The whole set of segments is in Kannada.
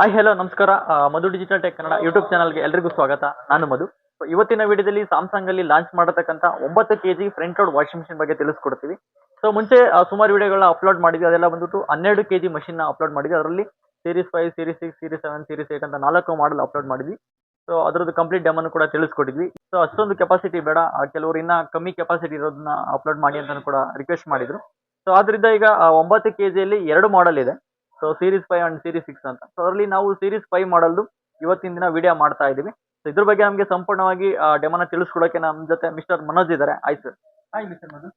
ಹಾಯ್ ಹಲೋ ನಮಸ್ಕಾರ. Madhu digital tech Kannada YouTube ಚಾನಲ್ಗೆ ಎಲ್ರಿಗೂ ಸ್ವಾಗತ. ನಾನು ಮಧು. ಸೊ ಇವತ್ತಿನ ವಿಡಿಯೋದಲ್ಲಿ ಸ್ಯಾಮ್ಸಂಗ್ ಅಲ್ಲಿ ಲಾಂಚ್ ಮಾಡತಕ್ಕಂತ ಒಂಬತ್ತು KG front load washing machine ಬಗ್ಗೆ ತಿಳಿಸ್ಕೊಡ್ತೀವಿ. ಸೊ ಮುಂಚೆ ಸುಮಾರು ವಿಡಿಯೋಗಳನ್ನ ಅಪ್ಲೋಡ್ ಮಾಡಿದ್ವಿ. ಅದೆಲ್ಲ ಬಂದ್ಬಿಟ್ಟು ಹನ್ನೆರಡು ಕೆಜಿ ಮಷಿನ್ ಅಪ್ಲೋಡ್ ಮಾಡಿದ್ವಿ. ಅದರಲ್ಲಿ series five series six series seven series eight ಅಂತ ನಾಲ್ಕು ಮಾಡಲ್ ಅಪ್ಲೋಡ್ ಮಾಡಿದ್ವಿ. ಸೊ ಅದರದ್ದು ಕಂಪ್ಲೀಟ್ ಡೆಮನ್ನು ಕೂಡ ತಿಳಿಸ್ಕೊಟ್ಟಿದ್ವಿ. ಸೊ ಅಷ್ಟೊಂದು ಕೆಪಾಸಿಟಿ ಬೇಡ. ಕೆಲವರು ಇನ್ನ ಕಮ್ಮಿ ಕೆಪಾಸಿಟಿ ಇರೋದನ್ನ ಅಪ್ಲೋಡ್ ಮಾಡಿ ಅಂತ ಕೂಡ ರಿಕ್ವೆಸ್ಟ್ ಮಾಡಿದ್ರು. ಸೊ ಆದ್ರಿಂದ ಈಗ ಒಂಬತ್ತು ಕೆ ಜಿಯಲ್ಲಿ ಎರಡು ಮಾಡೆಲ್ ಇದೆ. So series five and series six ಅಂತ. ಸೊ ಅದರಲ್ಲಿ ನಾವು ಸೀರೀಸ್ ಫೈವ್ ಮಾಡಲ್ದು ಇವತ್ತಿನ ದಿನ ವಿಡಿಯೋ ಮಾಡ್ತಾ ಇದ್ದೀವಿ. ಸೊ ಇದ್ರ ಬಗ್ಗೆ ನಮಗೆ ಸಂಪೂರ್ಣವಾಗಿ ಡೆಮೋನ ತಿಳಿಸ್ಕೊಡೋಕೆ ನಮ್ಮ ಜೊತೆ ಮಿಸ್ಟರ್ ಮನೋಜ್ ಇದ್ದಾರೆ. ಆಯ್ತು sir hi mister Manoj.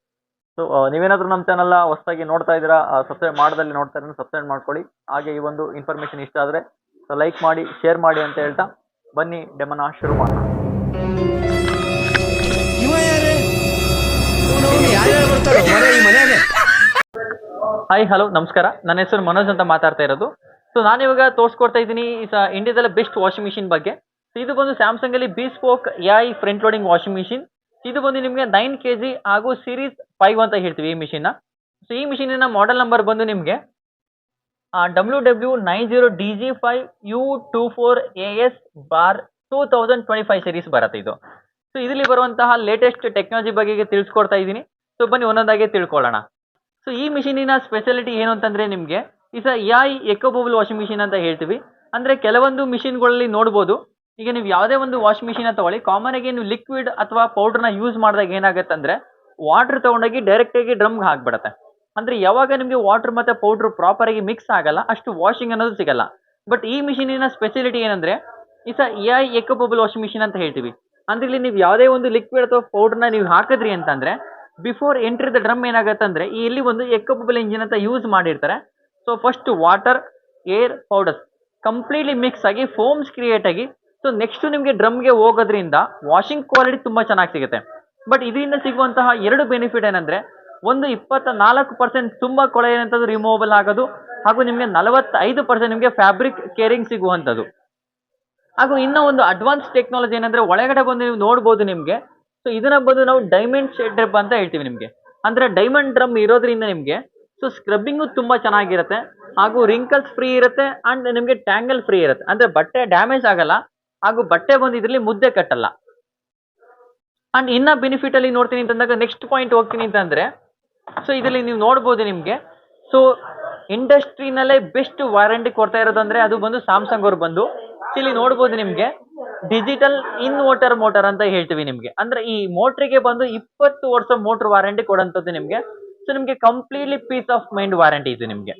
So ನೀವೇನಾದ್ರೂ ನಮ್ಮ ಚಾನಲ್ ಹೊಸದಾಗಿ ನೋಡ್ತಾ ಇದ್ದೀರಾ ಸಬ್ಸ್ಕ್ರೈಬ್ ಮಾಡ್ದಲ್ಲಿ ನೋಡ್ತಾ ಇದ್ರೆ ಸಬ್ಸ್ಕ್ರೈಬ್ ಮಾಡ್ಕೊಳ್ಳಿ. ಹಾಗೆ ಈ ಒಂದು ಇನ್ಫಾರ್ಮೇಷನ್ ಇಷ್ಟ ಆದರೆ ಸೊ ಲೈಕ್ ಮಾಡಿ ಶೇರ್ ಮಾಡಿ ಅಂತ ಹೇಳ್ತಾ ಬನ್ನಿ ಡೆಮೋನ ಶುರು ಮಾಡೋಣ. ಯಾರು? ಯಾರ್ಯಾರು ಬರ್ತಾರೋ? ಹಾಯ್ ಹಲೋ ನಮಸ್ಕಾರ. ನನ್ನ ಹೆಸರು ಮನೋಜ್ ಅಂತ ಮಾತಾಡ್ತಾ ಇರೋದು. ಸೊ ನಾನು ಇವಾಗ ತೋರಿಸ್ಕೊಡ್ತಾ ಇದ್ದೀನಿ ಇಂಡಿಯಾದಲ್ಲೇ ಬೆಸ್ಟ್ ವಾಷಿಂಗ್ ಮಿಷಿನ್ ಬಗ್ಗೆ. ಸೊ ಇದು ಬಂದು ಸ್ಯಾಮ್ಸಂಗ್ ಅಲ್ಲಿ bespoke AI front loading washing machine ಇದು ಬಂದು ನಿಮಗೆ ನೈನ್ ಕೆ ಜಿ ಹಾಗೂ ಸೀರೀಸ್ ಫೈವ್ ಅಂತ ಹೇಳ್ತೀವಿ ಈ ಮಿಷಿನ್ನ ಸೊ ಈ ಮಿಷಿನಿನ ಮಾಡೆಲ್ ನಂಬರ್ ಬಂದು ನಿಮಗೆ W W nine zero D G five U two four A S bar two thousand twenty five series ಬರುತ್ತೆ ಇದು. ಸೊ ಇದರಲ್ಲಿ ಬರುವಂತಹ ಲೇಟೆಸ್ಟ್ ಟೆಕ್ನಾಲಜಿ ಬಗ್ಗೆ ತಿಳಿಸ್ಕೊಡ್ತಾ ಇದ್ದೀನಿ. ಸೊ ಬನ್ನಿ ಒಂದೊಂದಾಗಿ ತಿಳ್ಕೊಳ್ಳೋಣ. ಸೊ ಈ ಮಿಷಿನಿನ ಸ್ಪೆಷಾಲಿಟಿ ಏನು ಅಂತಂದ್ರೆ ನಿಮಗೆ, ಈ ಸ ಐ ಎಕೋಬಬಲ್ ವಾಷಿಂಗ್ ಮಿಷಿನ್ ಅಂತ ಹೇಳ್ತೀವಿ. ಅಂದ್ರೆ ಕೆಲವೊಂದು ಮಿಷಿನ್ಗಳಲ್ಲಿ ನೋಡ್ಬೋದು. ಈಗ ನೀವು ಯಾವುದೇ ಒಂದು ವಾಷಿಂಗ್ ಮಿಷಿನ ತೊಗೊಳ್ಳಿ ಕಾಮನ್ ಆಗಿ ನೀವು ಲಿಕ್ವಿಡ್ ಅಥವಾ ಪೌಡರ್ನ ಯೂಸ್ ಮಾಡಿದಾಗ ಏನಾಗುತ್ತೆ ಅಂದ್ರೆ ವಾಟರ್ ತೊಗೊಂಡೋಗಿ ಡೈರೆಕ್ಟ್ ಆಗಿ ಡ್ರಮ್ಗೆ ಹಾಕ್ಬಿಡತ್ತೆ. ಅಂದ್ರೆ ಯಾವಾಗ ನಿಮಗೆ ವಾಟರ್ ಮತ್ತೆ ಪೌಡರ್ ಪ್ರಾಪರ್ ಆಗಿ ಮಿಕ್ಸ್ ಆಗಲ್ಲ, ಅಷ್ಟು ವಾಷಿಂಗ್ ಅನ್ನೋದು ಸಿಗಲ್ಲ. ಬಟ್ ಈ ಮಿಷಿನಿನ ಸ್ಪೆಷಾಲಿಟಿ ಏನಂದ್ರೆ, ಈ ಸ ಐ ಎಕೋಬಬಲ್ ವಾಷಿಂಗ್ ಮಿಷಿನ್ ಅಂತ ಹೇಳ್ತೀವಿ. ಅಂದರೆ ಇಲ್ಲಿ ನೀವು ಯಾವುದೇ ಒಂದು ಲಿಕ್ವಿಡ್ ಅಥವಾ ಪೌಡರ್ನ ನೀವು ಹಾಕಿದ್ರಿ ಅಂತಂದ್ರೆ ಬಿಫೋರ್ ಎಂಟ್ರಿ ದ ಡ್ರಮ್ ಏನಾಗುತ್ತೆ ಅಂದರೆ ಇಲ್ಲಿ ಒಂದು ಎಕ್ಕಬಲ್ ಇಂಜಿನ್ ಅಂತ ಯೂಸ್ ಮಾಡಿರ್ತಾರೆ. So first water air powders completely mix ಆಗಿ ಫೋಮ್ಸ್ ಕ್ರಿಯೇಟ್ ಆಗಿ ಸೊ ನೆಕ್ಸ್ಟ್ ನಿಮಗೆ ಡ್ರಮ್ಗೆ ಹೋಗೋದ್ರಿಂದ ವಾಷಿಂಗ್ ಕ್ವಾಲಿಟಿ ತುಂಬ ಚೆನ್ನಾಗಿ ಸಿಗುತ್ತೆ. ಬಟ್ ಇದರಿಂದ ಸಿಗುವಂತಹ ಎರಡು ಬೆನಿಫಿಟ್ ಏನಂದರೆ, ಒಂದು ಇಪ್ಪತ್ತ ನಾಲ್ಕು ಪರ್ಸೆಂಟ್ ತುಂಬ ಕೊಳೆ ಏನಂತದ್ದು ರಿಮೂವಬಲ್ ಆಗೋದು, ಹಾಗೂ ನಿಮಗೆ ನಲವತ್ತೈದು ಪರ್ಸೆಂಟ್ ನಿಮಗೆ ಫ್ಯಾಬ್ರಿಕ್ ಕೇರಿಂಗ್ ಸಿಗುವಂಥದ್ದು. ಹಾಗೂ ಇನ್ನೂ ಒಂದು ಅಡ್ವಾನ್ಸ್ ಟೆಕ್ನಾಲಜಿ ಏನಂದರೆ, ಒಳಗಡೆ ಬಂದು ನೀವು ನೋಡ್ಬೋದು ನಿಮಗೆ ಸೊ ಇದನ್ನ ಬಂದು ನಾವು ಡೈಮಂಡ್ ಶೇಡ್ ಡ್ರಬ್ ಅಂತ ಹೇಳ್ತೀವಿ ನಿಮಗೆ. ಅಂದ್ರೆ ಡೈಮಂಡ್ ಡ್ರಮ್ ಇರೋದ್ರಿಂದ ನಿಮಗೆ. ಸೊ ಸ್ಕ್ರಬ್ಬಿಂಗು ತುಂಬಾ ಚೆನ್ನಾಗಿರುತ್ತೆ. ಹಾಗೂ ರಿಂಕಲ್ಸ್ ಫ್ರೀ ಇರುತ್ತೆ ಅಂಡ್ ನಿಮಗೆ ಟ್ಯಾಂಗಲ್ ಫ್ರೀ ಇರುತ್ತೆ. ಅಂದ್ರೆ ಬಟ್ಟೆ ಡ್ಯಾಮೇಜ್ ಆಗಲ್ಲ. ಹಾಗೂ ಬಟ್ಟೆ ಬಂದು ಇದರಲ್ಲಿ ಮುದ್ದೆ ಕಟ್ಟಲ್ಲ. ಅಂಡ್ ಇನ್ನ ಬೆನಿಫಿಟ್ ಅಲ್ಲಿ ನೋಡ್ತೀನಿ ಅಂತಂದಾಗ ನೆಕ್ಸ್ಟ್ ಪಾಯಿಂಟ್ ಹೋಗ್ತೀನಿ ಅಂತಂದ್ರೆ ಸೊ ಇದರಲ್ಲಿ ನೀವು ನೋಡ್ಬೋದು ನಿಮಗೆ. ಸೊ ಇಂಡಸ್ಟ್ರಿನಲ್ಲೇ ಬೆಸ್ಟ್ ವಾರಂಟಿ ಕೊಡ್ತಾ ಇರೋದಂದ್ರೆ ಅದು ಬಂದು ಸ್ಯಾಮ್ಸಂಗ್ ಅವ್ರು ಬಂದು. ಇಲ್ಲಿ ನೋಡ್ಬೋದು ನಿಮಗೆ. ಡಿಜಿಟಲ್ ಇನ್ವರ್ಟರ್ ಮೋಟರ್ ಅಂತ ಹೇಳ್ತೀವಿ ನಿಮಗೆ. ಅಂದ್ರೆ ಈ ಮೋಟ್ರಿಗೆ ಬಂದು ಇಪ್ಪತ್ತು ವರ್ಷ ಮೋಟರ್ ವಾರಂಟಿ ಕೊಡೋಂಥದ್ದು ನಿಮಗೆ. ಸೊ ನಿಮಗೆ completely peace of mind warranty ಇದು ನಿಮಗೆ.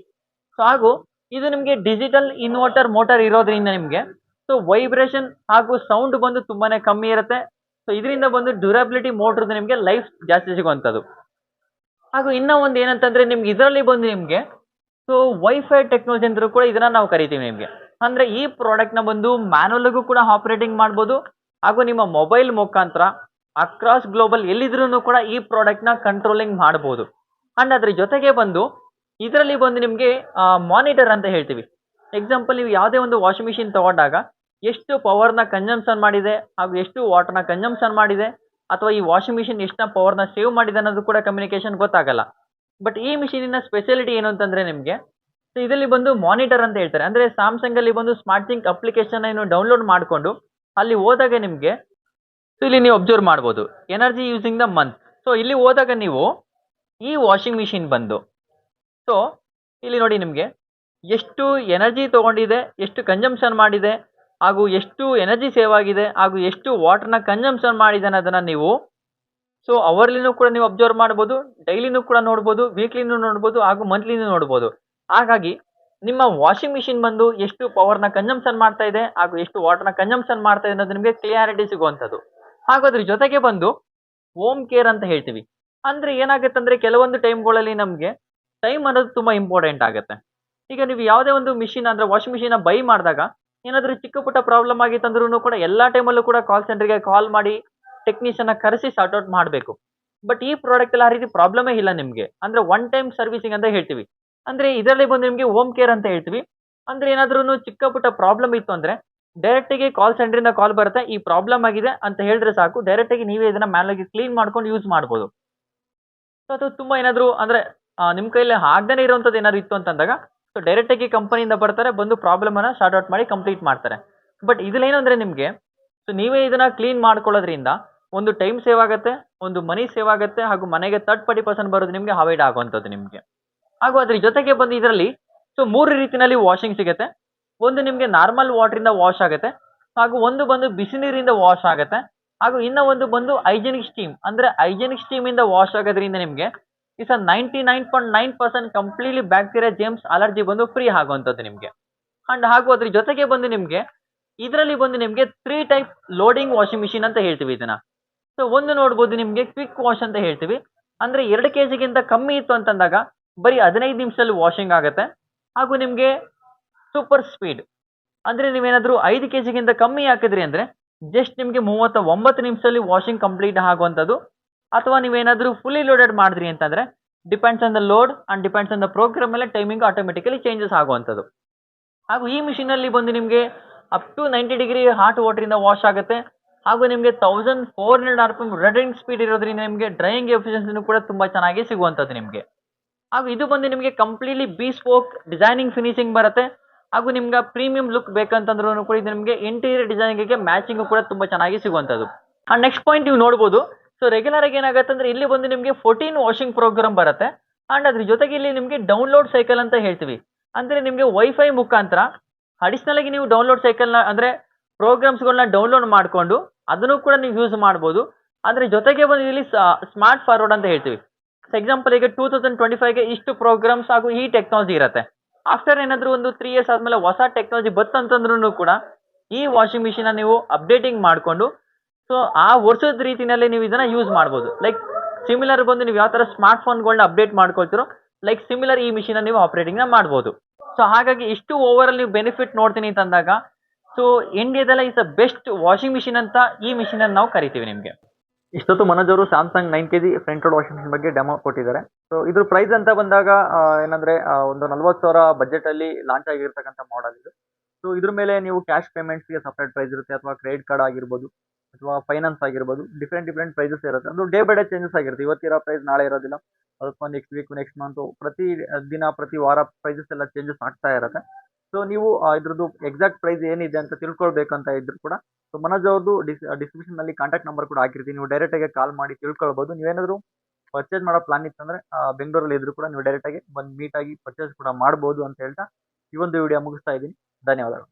ಸೊ ಹಾಗೂ ಇದು ನಿಮಗೆ ಡಿಜಿಟಲ್ ಇನ್ವರ್ಟರ್ ಮೋಟರ್ ಇರೋದ್ರಿಂದ ನಿಮಗೆ. ಸೊ ವೈಬ್ರೇಷನ್ ಹಾಗೂ ಸೌಂಡ್ ಬಂದು ತುಂಬಾನೇ ಕಮ್ಮಿ ಇರುತ್ತೆ. ಸೊ ಇದರಿಂದ ಬಂದು ಡ್ಯೂರಬಿಲಿಟಿ ಮೋಟರ್ ನಿಮಗೆ ಲೈಫ್ ಜಾಸ್ತಿ ಸಿಗುವಂಥದ್ದು. ಹಾಗೂ ಇನ್ನೂ ಒಂದು ಏನಂತಂದ್ರೆ ನಿಮ್ಗೆ ಇದರಲ್ಲಿ ಬಂದು ನಿಮಗೆ ಸೊ ವೈಫೈ ಟೆಕ್ನಾಲಜಿ ಅಂದ್ರೂ ಕೂಡ ಇದನ್ನ ನಾವು ಕರಿತೀವಿ ನಿಮಗೆ. ಅಂದ್ರೆ ಈ ಪ್ರಾಡಕ್ಟ್ನ ಬಂದು ಮ್ಯಾನುವಲ್ಗೂ ಕೂಡ ಆಪರೇಟಿಂಗ್ ಮಾಡ್ಬೋದು. ಹಾಗೂ ನಿಮ್ಮ ಮೊಬೈಲ್ ಮುಖಾಂತರ ಅಕ್ರಾಸ್ ಗ್ಲೋಬಲ್ ಎಲ್ಲಿದ್ರೂ ಕೂಡ ಈ ಪ್ರಾಡಕ್ಟ್ನ ಕಂಟ್ರೋಲಿಂಗ್ ಮಾಡಬಹುದು ಅಂಡ್ ಅದ್ರ ಜೊತೆಗೆ ಬಂದು ಇದರಲ್ಲಿ ಬಂದು ನಿಮಗೆ ಮಾನಿಟರ್ ಅಂತ ಹೇಳ್ತೀವಿ. ಎಕ್ಸಾಂಪಲ್ ನೀವು ಯಾವುದೇ ಒಂದು ವಾಷಿಂಗ್ ಮಿಷಿನ್ ತಗೊಂಡಾಗ ಎಷ್ಟು ಪವರ್ನ ಕನ್ಸಂಪ್ಷನ್ ಮಾಡಿದೆ ಹಾಗೂ ಎಷ್ಟು ವಾಟರ್ನ ಕನ್ಸಂಪ್ಷನ್ ಮಾಡಿದೆ ಅಥವಾ ಈ ವಾಷಿಂಗ್ ಮಿಷಿನ್ ಎಷ್ಟನ್ನ ಪವರ್ನ ಸೇವ್ ಮಾಡಿದೆ ಅನ್ನೋದು ಕೂಡ ಕಮ್ಯುನಿಕೇಶನ್ ಗೊತ್ತಾಗಲ್ಲ. ಬಟ್ ಈ ಮಿಷಿನಿನ ಸ್ಪೆಷಾಲಿಟಿ ಏನು ಅಂತಂದ್ರೆ ನಿಮಗೆ ಸೊ ಇದರಲ್ಲಿ ಬಂದು ಮಾನಿಟರ್ ಅಂತ ಹೇಳ್ತಾರೆ. ಅಂದ್ರೆ ಸ್ಯಾಮ್ಸಂಗಲ್ಲಿ ಬಂದು ಸ್ಮಾರ್ಟ್ ಥಿಂಕ್ ಅಪ್ಲಿಕೇಶನ್ ಏನು ಡೌನ್ಲೋಡ್ ಮಾಡಿಕೊಂಡು ಅಲ್ಲಿ ಹೋದಾಗ ನಿಮಗೆ ಸೊ, ಇಲ್ಲಿ ನೀವು ಅಬ್ಸರ್ವ್ ಮಾಡ್ಬೋದು. Energy using the month so ಇಲ್ಲಿ ಹೋದಾಗ ನೀವು ಈ ವಾಷಿಂಗ್ ಮಿಷಿನ್ ಬಂದು ಸೊ, ಇಲ್ಲಿ ನೋಡಿ ನಿಮಗೆ ಎಷ್ಟು ಎನರ್ಜಿ ತಗೊಂಡಿದೆ, ಎಷ್ಟು ಕನ್ಸಂಪ್ಷನ್ ಮಾಡಿದೆ, ಹಾಗೂ ಎಷ್ಟು ಎನರ್ಜಿ ಸೇವ್ ಆಗಿದೆ, ಹಾಗೂ ಎಷ್ಟು ವಾಟರ್ನ ಕನ್ಸಂಪ್ಷನ್ ಮಾಡಿದೆ ಅನ್ನೋದನ್ನು ನೀವು ಸೊ ಅವರ್ಲಿನೂ ಕೂಡ ನೀವು ಅಬ್ಸರ್ವ್ ಮಾಡ್ಬೋದು ಡೈಲಿನೂ ಕೂಡ ನೋಡ್ಬೋದು ವೀಕ್ಲಿನೂ ನೋಡ್ಬೋದು, ಹಾಗೂ ಮಂತ್ಲಿನೂ ನೋಡ್ಬೋದು. ಹಾಗಾಗಿ ನಿಮ್ಮ ವಾಷಿಂಗ್ ಮಿಷಿನ್ ಬಂದು ಎಷ್ಟು ಪವರ್ನ ಕನ್ಸಂಪ್ಷನ್ ಮಾಡ್ತಾ ಇದೆ ಹಾಗೂ ಎಷ್ಟು ವಾಟರ್ನ ಕನ್ಸಂಪ್ಷನ್ ಮಾಡ್ತಾ ಇದೆ ಅನ್ನೋದು ನಿಮಗೆ ಕ್ಲಿಯಾರಿಟಿ ಸಿಗುವಂಥದ್ದು. ಹಾಗೂ ಅದ್ರ ಜೊತೆಗೆ ಬಂದು ಹೋಮ್ ಕೇರ್ ಅಂತ ಹೇಳ್ತೀವಿ. ಅಂದರೆ ಏನಾಗುತ್ತೆ ಅಂದರೆ ಕೆಲವೊಂದು ಟೈಮ್ಗಳಲ್ಲಿ ನಮಗೆ ಟೈಮ್ ಅನ್ನೋದು ತುಂಬ ಇಂಪಾರ್ಟೆಂಟ್ ಆಗುತ್ತೆ. ಈಗ ನೀವು ಯಾವುದೇ ಒಂದು ಮಿಷಿನ್ ಅಂದರೆ ವಾಷಿಂಗ್ ಮಿಷಿನ್ನ ಬೈ ಮಾಡಿದಾಗ ಏನಾದರೂ ಚಿಕ್ಕ ಪುಟ್ಟ ಪ್ರಾಬ್ಲಮ್ ಆಗಿತ್ತಂದ್ರೂ ಕೂಡ ಎಲ್ಲ ಟೈಮಲ್ಲೂ ಕೂಡ ಕಾಲ್ ಸೆಂಟರ್ಗೆ ಕಾಲ್ ಮಾಡಿ ಟೆಕ್ನಿಷಿಯನ್ನ ಕರೆಸಿ ಸಾರ್ಟ್ ಔಟ್ ಮಾಡಬೇಕು. ಬಟ್ ಈ ಪ್ರಾಡಕ್ಟ್ ಎಲ್ಲ ಆ ರೀತಿ ಪ್ರಾಬ್ಲಮೇ ಇಲ್ಲ ನಿಮಗೆ. ಅಂದರೆ ಒನ್ ಟೈಮ್ ಸರ್ವಿಸಿಂಗ್ ಅಂತ ಹೇಳ್ತೀವಿ. ಅಂದ್ರೆ ಇದರಲ್ಲಿ ಬಂದು ನಿಮಗೆ ಹೋಮ್ ಕೇರ್ ಅಂತ ಹೇಳ್ತೀವಿ. ಅಂದ್ರೆ ಏನಾದ್ರೂ ಚಿಕ್ಕ ಪುಟ್ಟ ಪ್ರಾಬ್ಲಮ್ ಇತ್ತು ಅಂದ್ರೆ ಡೈರೆಕ್ಟ್ ಆಗಿ ಕಾಲ್ ಸೆಂಟರ್ ಇಂದ ಕಾಲ್ ಬರುತ್ತೆ, ಈ ಪ್ರಾಬ್ಲಮ್ ಆಗಿದೆ ಅಂತ ಹೇಳಿದ್ರೆ ಸಾಕು. ಡೈರೆಕ್ಟ್ ಆಗಿ ನೀವೇ ಇದನ್ನ ಮ್ಯಾನುವಲ್ ಕ್ಲೀನ್ ಮಾಡ್ಕೊಂಡು ಯೂಸ್ ಮಾಡ್ಬೋದು. ಸೊ ಅದು ತುಂಬ ಏನಾದರೂ ಅಂದ್ರೆ ನಿಮ್ಮ ಕೈಯಲ್ಲಿ ಆಗದೇ ಇರುವಂತದ್ದು ಏನಾದ್ರು ಇತ್ತು ಅಂತಂದಾಗ ಸೊ ಡೈರೆಕ್ಟಾಗಿ ಕಂಪನಿಯಿಂದ ಬರ್ತಾರೆ, ಬಂದು ಪ್ರಾಬ್ಲಮನ್ನು ಶಾರ್ಟ್ ಔಟ್ ಮಾಡಿ ಕಂಪ್ಲೀಟ್ ಮಾಡ್ತಾರೆ. ಬಟ್ ಇದಲ್ಲೇನು ಅಂದರೆ ನಿಮಗೆ ಸೊ ನೀವೇ ಇದನ್ನು ಕ್ಲೀನ್ ಮಾಡ್ಕೊಳ್ಳೋದ್ರಿಂದ ಒಂದು ಟೈಮ್ ಸೇವ್ ಆಗುತ್ತೆ, ಒಂದು ಮನಿ ಸೇವ್ ಆಗುತ್ತೆ, ಹಾಗೂ ಮನೆಗೆ ತರ್ಡ್ ಪಾರ್ಟಿ ಪರ್ಸನ್ ಬರೋದು ನಿಮಗೆ ಅವಾಯ್ಡ್ ಆಗುವಂಥದ್ದು ನಿಮಗೆ. ಹಾಗೂ ಅದ್ರ ಜೊತೆಗೆ ಬಂದು ಇದರಲ್ಲಿ ಸೊ ಮೂರು ರೀತಿಯಲ್ಲಿ ವಾಷಿಂಗ್ ಸಿಗುತ್ತೆ. ಒಂದು ನಿಮಗೆ ನಾರ್ಮಲ್ ವಾಟರಿಂದ ವಾಶ್ ಆಗುತ್ತೆ. ಹಾಗೂ ಒಂದು ಬಂದು ಬಿಸಿ ನೀರಿಂದ ವಾಶ್ ಆಗುತ್ತೆ. ಹಾಗೂ ಇನ್ನೂ ಒಂದು ಬಂದು ಹೈಜೆನಿಕ್ ಸ್ಟೀಮ್ ಅಂದ್ರೆ ಹೈಜೆನಿಕ್ ಸ್ಟೀಮ್ ಇಂದ ವಾಶ್ ಆಗೋದ್ರಿಂದ ನಿಮಗೆ is ninety nine point nine percent completely bacteria germs allergy ಬಂದು ಫ್ರೀ ಆಗುವಂಥದ್ದು ನಿಮಗೆ. ಅಂಡ್ ಹಾಗೂ ಅದ್ರ ಜೊತೆಗೆ ಬಂದು ನಿಮಗೆ, ಇದರಲ್ಲಿ ಬಂದು ನಿಮಗೆ three type loading washing machine ಅಂತ ಹೇಳ್ತೀವಿ ಇದನ್ನ. ಸೊ ಒಂದು ನೋಡ್ಬೋದು ನಿಮಗೆ ಕ್ವಿಕ್ ವಾಶ್ ಅಂತ ಹೇಳ್ತೀವಿ. ಅಂದ್ರೆ ಎರಡು ಕೆ ಜಿಗಿಂತ ಕಮ್ಮಿ ಇತ್ತು ಅಂತಂದಾಗ ಬರೀ ಹದಿನೈದು ನಿಮಿಷದಲ್ಲಿ ವಾಷಿಂಗ್ ಆಗುತ್ತೆ. ಹಾಗೂ ನಿಮಗೆ ಸೂಪರ್ ಸ್ಪೀಡ್ ಅಂದ್ರೆ ನೀವೇನಾದರೂ ಐದು ಕೆ ಜಿಗಿಂತ ಕಮ್ಮಿ ಹಾಕಿದ್ರಿ ಅಂದ್ರೆ ಜಸ್ಟ್ ನಿಮಗೆ ಮೂವತ್ತ ಒಂಬತ್ತು ನಿಮಿಷದಲ್ಲಿ ವಾಷಿಂಗ್ ಕಂಪ್ಲೀಟ್ ಆಗುವಂಥದ್ದು. ಅಥವಾ ನೀವೇನಾದರೂ ಫುಲ್ಲಿ ಲೋಡೆಡ್ ಮಾಡಿದ್ರಿ ಅಂತಂದ್ರೆ depends on the load and depends on the programme ಮೇಲೆ ಟೈಮಿಂಗ್ ಆಟೋಮೆಟಿಕಲಿ ಚೇಂಜಸ್ ಆಗುವಂಥದ್ದು. ಹಾಗೂ ಈ ಮಿಷಿನಲ್ಲಿ ಬಂದು ನಿಮಗೆ up to ninety degree hot ವಾಟರಿಂದ wash ಆಗುತ್ತೆ. ಹಾಗೂ ನಿಮಗೆ thousand four hundred R P reading speed ಇರೋದ್ರಿಂದ ನಿಮಗೆ ಡ್ರೈಯಿಂಗ್ ಎಫಿಷಿಯನ್ಸಿನೂ ಕೂಡ ತುಂಬಾ ಚೆನ್ನಾಗಿ ಸಿಗುವಂಥದ್ದು ನಿಮಗೆ. ಹಾಗೂ ಇದು ಬಂದು ನಿಮಗೆ completely bespoke designing finishing ಬರುತ್ತೆ. ಹಾಗೂ ನಿಮ್ಗೆ ಪ್ರೀಮಿಯಂ ಲುಕ್ ಬೇಕಂತಂದ್ರೂ ಕೂಡ ಇದು ನಿಮಗೆ ಇಂಟೀರಿಯರ್ ಡಿಸೈನಿಂಗ್ಗೆ ಮ್ಯಾಚಿಂಗು ಕೂಡ ತುಂಬ ಚೆನ್ನಾಗಿ ಸಿಗುವಂಥದ್ದು. ಆ್ಯಂಡ್ ನೆಕ್ಸ್ಟ್ ಪಾಯಿಂಟ್ ನೀವು ನೋಡ್ಬೋದು. ಸೊ ರೆಗ್ಯುಲರ್ ಆಗಿ ಏನಾಗುತ್ತೆ ಅಂದ್ರೆ ಇಲ್ಲಿ ಬಂದು ನಿಮಗೆ ಫೋರ್ಟೀನ್ ವಾಷಿಂಗ್ ಪ್ರೋಗ್ರಾಮ್ ಬರುತ್ತೆ. ಆ್ಯಂಡ್ ಅದ್ರ ಜೊತೆಗೆ ಇಲ್ಲಿ ನಿಮಗೆ ಡೌನ್ಲೋಡ್ ಸೈಕಲ್ ಅಂತ ಹೇಳ್ತೀವಿ. ಅಂದರೆ ನಿಮಗೆ ವೈಫೈ ಮುಖಾಂತರ ಅಡಿಷನಲ್ ಆಗಿ ನೀವು ಡೌನ್ಲೋಡ್ ಸೈಕಲ್ನ ಅಂದರೆ ಪ್ರೋಗ್ರಾಮ್ಸ್ಗಳನ್ನ ಡೌನ್ಲೋಡ್ ಮಾಡಿಕೊಂಡು ಅದನ್ನು ಕೂಡ ನೀವು ಯೂಸ್ ಮಾಡ್ಬೋದು. ಅದರ ಜೊತೆಗೆ ಬಂದು ಇಲ್ಲಿ ಸ್ಮಾರ್ಟ್ ಫಾರ್ವರ್ಡ್ ಅಂತ ಹೇಳ್ತೀವಿ. ಎಕ್ಸಾಂಪಲ್ ಈಗ ಟೂ ತೌಸಂಡ್ ಟ್ವೆಂಟಿ ಫೈವ್ಗೆ ಇಷ್ಟು ಪ್ರೋಗ್ರಾಮ್ಸ್ ಹಾಗೂ ಈ ಟೆಕ್ನಾಲಜಿ ಇರುತ್ತೆ. ಆಫ್ಟರ್ ಏನಾದರೂ ಒಂದು ತ್ರೀ ಇಯರ್ಸ್ ಆದಮೇಲೆ ಹೊಸ ಟೆಕ್ನಾಲಜಿ ಬತ್ತಂತಂದ್ರೂ ಕೂಡ ಈ ವಾಷಿಂಗ್ ಮಿಷಿನ ನೀವು ಅಪ್ಡೇಟಿಂಗ್ ಮಾಡಿಕೊಂಡು ಸೊ ಆ ವರ್ಷದ ರೀತಿಯಲ್ಲಿ ನೀವು ಇದನ್ನ ಯೂಸ್ ಮಾಡ್ಬೋದು. ಲೈಕ್ ಸಿಮಿಲರ್ ಬಂದು ನೀವು ಯಾವ ಥರ ಸ್ಮಾರ್ಟ್ ಫೋನ್ಗಳನ್ನ ಅಪ್ಡೇಟ್ ಮಾಡ್ಕೊಳ್ತಿರೋ ಲೈಕ್ ಸಿಮಿಲರ್ ಈ ಮಿಷಿನ ನೀವು ಆಪರೇಟಿಂಗ್ನ ಮಾಡ್ಬೋದು. ಸೊ ಹಾಗಾಗಿ ಇಷ್ಟು ಓವರ್ ನೀವು ಬೆನಿಫಿಟ್ ನೋಡ್ತೀನಿ ಅಂತಂದಾಗ so ಇಂಡಿಯಾದಲ್ಲ is a best washing machine ಅಂತ ಈ ಮಿಷಿನನ್ನು ನಾವು ಕರಿತೀವಿ ನಿಮಗೆ. ಇಷ್ಟೊತ್ತು ಮನೋಜ್ ಅವರು Samsung nine K G front load washing machine ಬಗ್ಗೆ ಡೆಮೋ ಕೊಟ್ಟಿದ್ದಾರೆ. ಸೊ ಇದ್ರ ಪ್ರೈಸ್ ಅಂತ ಬಂದಾಗ ಏನಂದ್ರೆ ಒಂದು ನಲ್ವತ್ತು ಸಾವಿರ ಬಜೆಟ್ ಅಲ್ಲಿ ಲಾಂಚ್ ಆಗಿರ್ತಕ್ಕಂಥ ಮಾಡೆಲ್ ಇದು. ಸೊ ಇದ್ರ ಮೇಲೆ ನೀವು ಕ್ಯಾಶ್ ಪೇಮೆಂಟ್ಸ್ಗೆ ಸಪ್ರೇಟ್ ಪ್ರೈಸ್ ಇರುತ್ತೆ ಅಥವಾ ಕ್ರೆಡಿಟ್ ಕಾರ್ಡ್ ಆಗಿರ್ಬೋದು ಅಥವಾ ಫೈನಾನ್ಸ್ ಆಗಿರ್ಬೋದು. ಡಿಫ್ರೆಂಟ್ ಡಿಫ್ರೆಂಟ್ ಪ್ರೈಸಸ್ ಇರುತ್ತೆ. ಅದು ಡೇ ಬೈ ಡೇ ಚೇಂಜಸ್ ಆಗಿರುತ್ತೆ. ಇವತ್ತಿರೋ ಪ್ರೈಸ್ ನಾಳೆ ಇರೋದಿಲ್ಲ. ಅದಕ್ಕೊಂದು ನೆಕ್ಸ್ಟ್ ವೀಕ್ ನೆಕ್ಸ್ಟ್ ಮಂತ್ ಪ್ರತಿ ದಿನ, ಪ್ರತಿ ವಾರ ಪ್ರೈಸಸ್ ಎಲ್ಲ ಚೇಂಜಸ್ ಆಗ್ತಾ ಇರುತ್ತೆ. ಸೊ ನೀವು ಇದ್ರದ್ದು ಎಕ್ಸಾಕ್ಟ್ ಪ್ರೈಸ್ ಏನಿದೆ ಅಂತ ತಿಳ್ಕೊಳ್ಬೇಕಂತ ಇದ್ರು ಕೂಡ ಸೊ ಮನೋಜ್ ಅವ್ರದ್ದು ಡಿಸ್ ಡಿಸ್ಕ್ರಿಪ್ಷನ್ನಲ್ಲಿ ಕಾಂಟ್ಯಾಕ್ಟ್ ನಂಬರ್ ಕೂಡ ಹಾಕಿರ್ತೀನಿ. ನೀವು ಡೈರೆಕ್ಟ್ ಆಗಿ ಕಾಲ್ ಮಾಡಿ ತಿಳ್ಕೊಳ್ಬೋದು. ನೀವೇನಾದರೂ ಪರ್ಚೇಸ್ ಮಾಡೋ ಪ್ಲಾನ್ ಇತ್ತಂದ್ರೆ ಬೆಂಗಳೂರಲ್ಲಿ ಇದ್ರು ಕೂಡ ನೀವು ಡೈರೆಕ್ಟ್ ಆಗಿ ಬಂದು ಆಗಿ ಪರ್ಚೇಸ್ ಕೂಡ ಮಾಡ್ಬೋದು ಅಂತ ಹೇಳ್ತಾ ಈ ಒಂದು ವಿಡಿಯೋ ಮುಗಿಸ್ತಾ ಇದ್ದೀನಿ. ಧನ್ಯವಾದಗಳು.